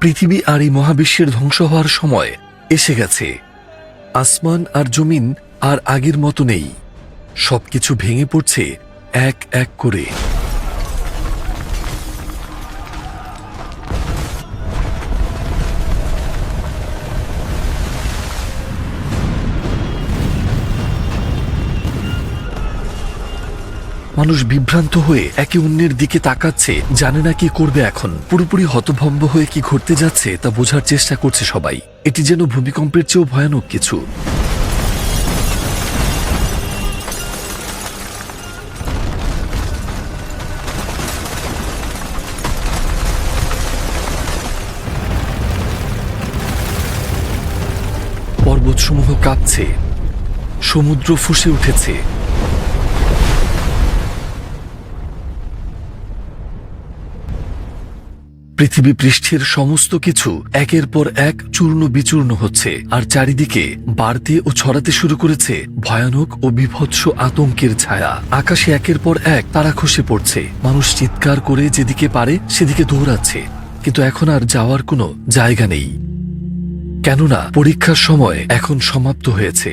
পৃথিবী আর এই মহাবিশ্বের ধ্বংস হওয়ার সময় এসে গেছে। আসমান আর জমিন আর আগের মতো নেই। সবকিছু ভেঙে পড়ছে এক এক করে। মানুষ বিভ্রান্ত হয়ে একে অন্যের দিকে তাকাচ্ছে, জানে না কি করবে এখন। পুরোপুরি হতভম্ব হয়ে কি ঘটতে যাচ্ছে, তা বোঝার চেষ্টা করছে সবাই। এটি যেন ভূমিকম্পের চেয়েও ভয়ানক কিছু। পর্বতসমূহ কাঁপছে, সমুদ্র ফুসে উঠেছে। পৃথিবী পৃষ্ঠের সমস্ত কিছু একের পর এক চূর্ণ বিচূর্ণ হচ্ছে, আর চারিদিকে বাড়তে ও ছড়াতে শুরু করেছে ভয়ানক ও বিভৎস আতঙ্কের ছায়া। আকাশে একের পর এক তারা খসে পড়ছে। মানুষ চিৎকার করে যেদিকে পারে সেদিকে দৌড়াচ্ছে। কিন্তু এখন আর যাওয়ার কোনো জায়গা নেই। কেননা পরীক্ষার সময় এখন সমাপ্ত হয়েছে,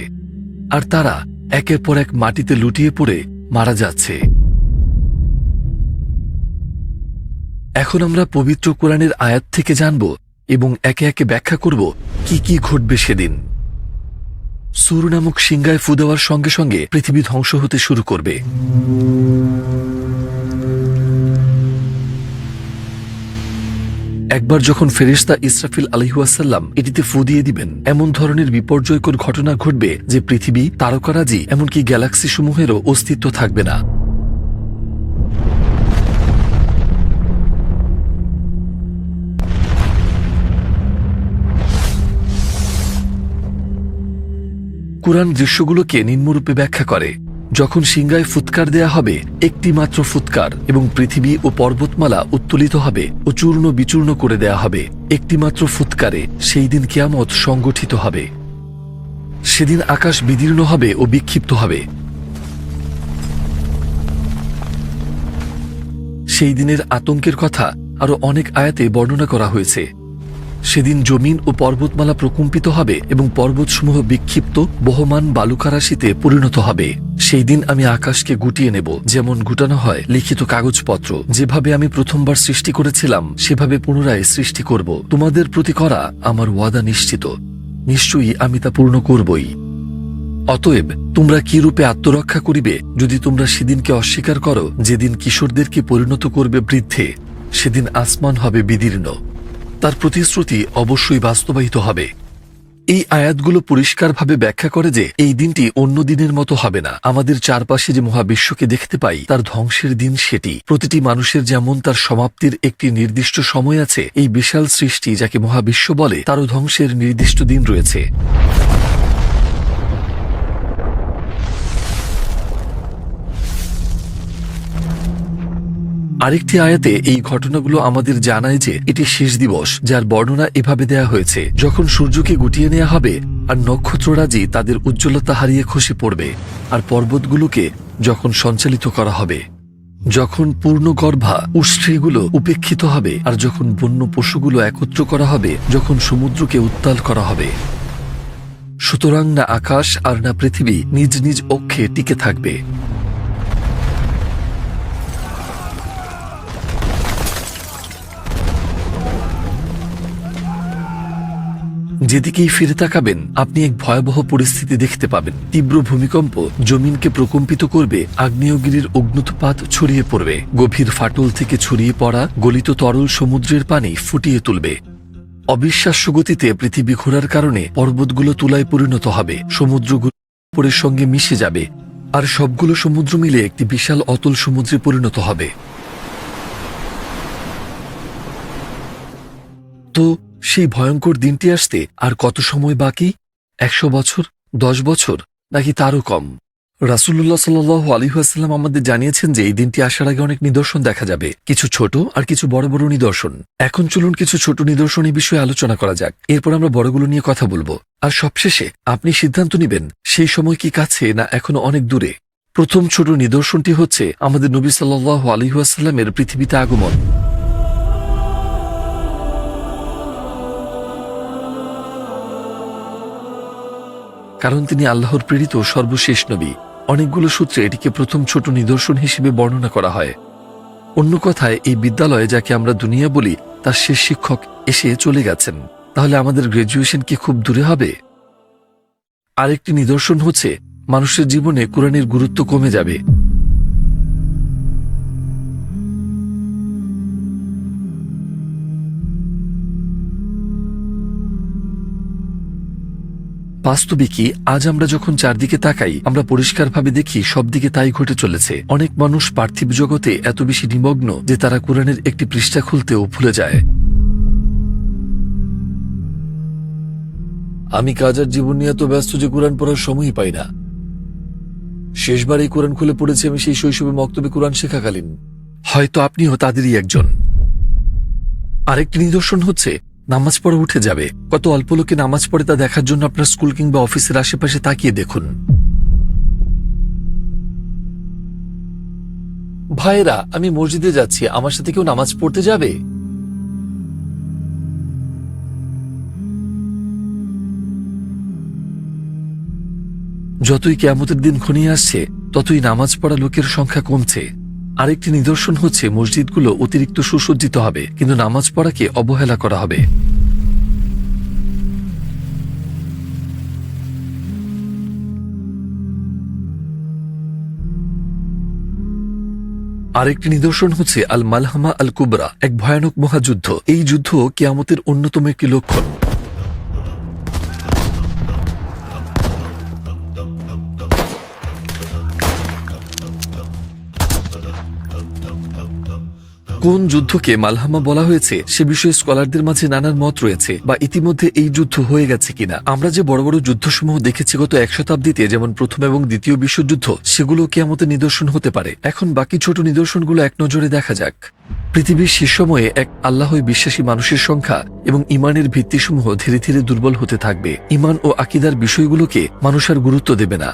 আর তারা একের পর এক মাটিতে লুটিয়ে পড়ে মারা যাচ্ছে। এখন আমরা পবিত্র কোরআনের আয়াত থেকে জানব এবং একে একে ব্যাখ্যা করব কি কি ঘটবে সেদিন। সুর নামক সিংগায় ফু দেওয়ার সঙ্গে সঙ্গে পৃথিবী ধ্বংস হতে শুরু করবে। একবার যখন ফেরিস্তা ইসরাফিল আলহিহাসাল্লাম এটিতে ফু দিয়ে দিবেন, এমন ধরনের বিপর্যয়কর ঘটনা ঘটবে যে পৃথিবী তারকারাজি, এমনকি গ্যালাক্সি সমূহেরও অস্তিত্ব থাকবে না। কুরআন দৃশ্যগুলোকে নিম্নরূপে ব্যাখ্যা করে। যখন সিংগায় ফুৎকার দেয়া হবে, একটি মাত্র ফুৎকার এবং পৃথিবী ও পর্বতমালা উত্তোলিত হবে ও চূর্ণ বিচূর্ণ করে দেয়া হবে, একটি মাত্র ফুৎকারে সেই দিন কিয়ামত সংগঠিত হবে। সেদিন আকাশ বিদীর্ণ হবে ও বিক্ষিপ্ত হবে। সেই দিনের আতঙ্কের কথা আরও অনেক আয়াতে বর্ণনা করা হয়েছে। সেদিন জমিন ও পর্বতমালা প্রকম্পিত হবে এবং পর্বতসমূহ বিক্ষিপ্ত বহমান বালুকারাশিতে পরিণত হবে। সেই দিন আমি আকাশকে গুটিয়ে নেব, যেমন গুটানো হয় লিখিত কাগজপত্র। যেভাবে আমি প্রথমবার সৃষ্টি করেছিলাম, সেভাবে পুনরায় সৃষ্টি করব। তোমাদের প্রতি করা আমার ওয়াদা নিশ্চিত। নিশ্চয়ই আমি তা পূর্ণ করবই। অতএব, তোমরা কি রূপে আত্মরক্ষা করিবে? যদি তোমরা সেদিনকে অস্বীকার করো, যেদিন কিশোরদেরকে পরিণত করবে বৃদ্ধে, সেদিন আসমান হবে বিদীর্ণ। তার প্রতিশ্রুতি অবশ্যই বাস্তবায়িত হবে। এই আয়াতগুলো পরিষ্কারভাবে ব্যাখ্যা করে যে এই দিনটি অন্য দিনের মতো হবে না। আমাদের চারপাশে যে মহাবিশ্বকে দেখতে পাই, তার ধ্বংসের দিন সেটি। প্রতিটি মানুষের যেমন তার সমাপ্তির একটি নির্দিষ্ট সময় আছে, এই বিশাল সৃষ্টি যাকে মহাবিশ্ব বলে, তারও ধ্বংসের নির্দিষ্ট দিন রয়েছে। আরেকটি আয়াতে এই ঘটনাগুলো আমাদের জানায় যে এটি শেষ দিবস, যার বর্ণনা এভাবে দেয়া হয়েছে, যখন সূর্যকে গুটিয়ে নেওয়া হবে, আর নক্ষত্ররাজি তাদের উজ্জ্বলতা হারিয়ে খসে পড়বে, আর পর্বতগুলোকে যখন সঞ্চালিত করা হবে, যখন পূর্ণ গর্ভা উষ্ট্রীগুলো উপেক্ষিত হবে, আর যখন বন্য পশুগুলো একত্র করা হবে, যখন সমুদ্রকে উত্তাল করা হবে, সুতরাং না আকাশ আর না পৃথিবী নিজ নিজ অক্ষে টিকে থাকবে। যেদিকেই ফিরে তাকাবেন, আপনি এক ভয়াবহ পরিস্থিতি দেখতে পাবেন। তীব্র ভূমিকম্প জমিনকে প্রকম্পিত করবে, আগ্নেয়গিরির অগ্নুৎপাত ছড়িয়ে পড়বে। গভীর ফাটল থেকে ছড়িয়ে পড়া গলিত তরল সমুদ্রের পানি ফুটিয়ে তুলবে। অবিশ্বাস্য গতিতে পৃথিবী ঘোরার কারণে পর্বতগুলো তুলায় পরিণত হবে। সমুদ্রগুলো উপরের সঙ্গে মিশে যাবে, আর সবগুলো সমুদ্র মিলে একটি বিশাল অতল সমুদ্রে পরিণত হবে। তো সেই ভয়ঙ্কর দিনটি আসতে আর কত সময় বাকি? একশো বছর? দশ বছর? নাকি তারও কম? রাসুল্লাহ সাল আলিহাস্লাম আমাদের জানিয়েছেন যে এই দিনটি আসার আগে অনেক নিদর্শন দেখা যাবে, কিছু ছোট আর কিছু বড় বড় নিদর্শন। এখন চলুন কিছু ছোট নিদর্শন এই বিষয়ে আলোচনা করা যাক। এরপর আমরা বড়গুলো নিয়ে কথা বলব। আর সবশেষে, আপনি সিদ্ধান্ত নেবেন সেই সময় কি কাছে না এখনও অনেক দূরে। প্রথম ছোট নিদর্শনটি হচ্ছে আমাদের নবী সাল্লাহ আলিহাস্লামের পৃথিবীতে আগমন। কারণ তিনি আল্লাহর প্রেরিত সর্বশেষ নবী। অনেকগুলো সূত্রে এটিকে প্রথম ছোট নিদর্শন হিসেবে বর্ণনা করা হয়। অন্য কথায়, এই বিদ্যালয়ে যাকে আমরা দুনিয়া বলি, তার শেষ শিক্ষক এসে চলে গেছেন। তাহলে আমাদের গ্র্যাজুয়েশন কি খুব দূরে হবে? আরেকটি নিদর্শন হচ্ছে, মানুষের জীবনে কোরআনের গুরুত্ব কমে যাবে। বাস্তবিকই আজ আমরা যখন চারদিকে তাকাই, আমরা পরিষ্কারভাবে দেখি সব দিকে তাই ঘটে চলেছে। অনেক মানুষ পার্থিব জগতে এত বেশি নিমগ্ন যে তারা কোরআনের একটি পৃষ্ঠা খুলতেও ভুলে যায়। আমি কাজার জীবন নিয়ে এত ব্যস্ত যে কোরআন পড়ার সময়ই পাই না। শেষবার এই কোরআন খুলে পড়েছি আমি সেই শৈশবে মক্তবে কোরআন শেখাকালীন। হয়তো আপনিও তাদেরই একজন। আরেকটি নিদর্শন হচ্ছে নামাজ পড়ে উঠে যাবে। কত অল্প লোকে নামাজ পড়ে তা দেখার জন্য আপনার স্কুল কিংবা অফিসের আশেপাশে তাকিয়ে দেখুন। ভাইরা আমি মসজিদে যাচ্ছি। আমার সাথে কেউ নামাজ পড়তে যাবে? যতই কেয়ামতের দিন ঘনিয়ে আসছে, ততই নামাজ পড়া লোকের সংখ্যা কমছে। আরেকটি নিদর্শন হচ্ছে মসজিদগুলো অতিরিক্ত সুসজ্জিত হবে, কিন্তু নামাজ পড়াকে অবহেলা করা হবে। আরেকটি নিদর্শন হচ্ছে আল মালহামা আল কুবরা এক ভয়ানক মহাযুদ্ধ। এই যুদ্ধ কেয়ামতের অন্যতম একটি লক্ষণ। কোন যুদ্ধকে মালহামা বলা হয়েছে? সে বিষয়ে স্কলারদের মাঝে নানান মত রয়েছে। বা ইতিমধ্যে এই যুদ্ধ হয়ে গেছে কিনা? আমরা যে বড় বড় যুদ্ধসমূহ দেখেছি গত এক শতাব্দীতে, যেমন প্রথম এবং দ্বিতীয় বিশ্বযুদ্ধ, সেগুলো কেয়ামতের নিদর্শন হতে পারে। এখন বাকি ছোট নিদর্শনগুলো এক নজরে দেখা যাক। পৃথিবীর শেষ সময়ে এক আল্লাহই বিশ্বাসী মানুষের সংখ্যা এবং ইমানের ভিত্তিসমূহ ধীরে ধীরে দুর্বল হতে থাকবে। ইমান ও আকিদার বিষয়গুলোকে মানুষ আর গুরুত্ব দেবে না।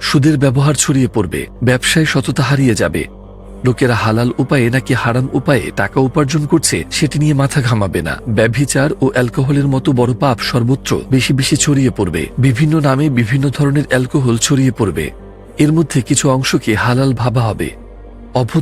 সুদের ব্যবহার ছড়িয়ে পড়বে। ব্যবসায় সততা হারিয়ে যাবে। লোকেরা হালাল উপায়ে নাকি হারাম উপায়ে টাকা উপার্জন করছে, সেটি নিয়ে মাথা ঘামাবে না। ব্যভিচার ও অ্যালকোহলের মতো বড় পাপ সর্বত্র বেশি বেশি ছড়িয়ে পড়বে। বিভিন্ন নামে বিভিন্ন ধরনের অ্যালকোহল ছড়িয়ে পড়বে। এর মধ্যে কিছু অংশকে হালাল ভাবা হবে। অভূত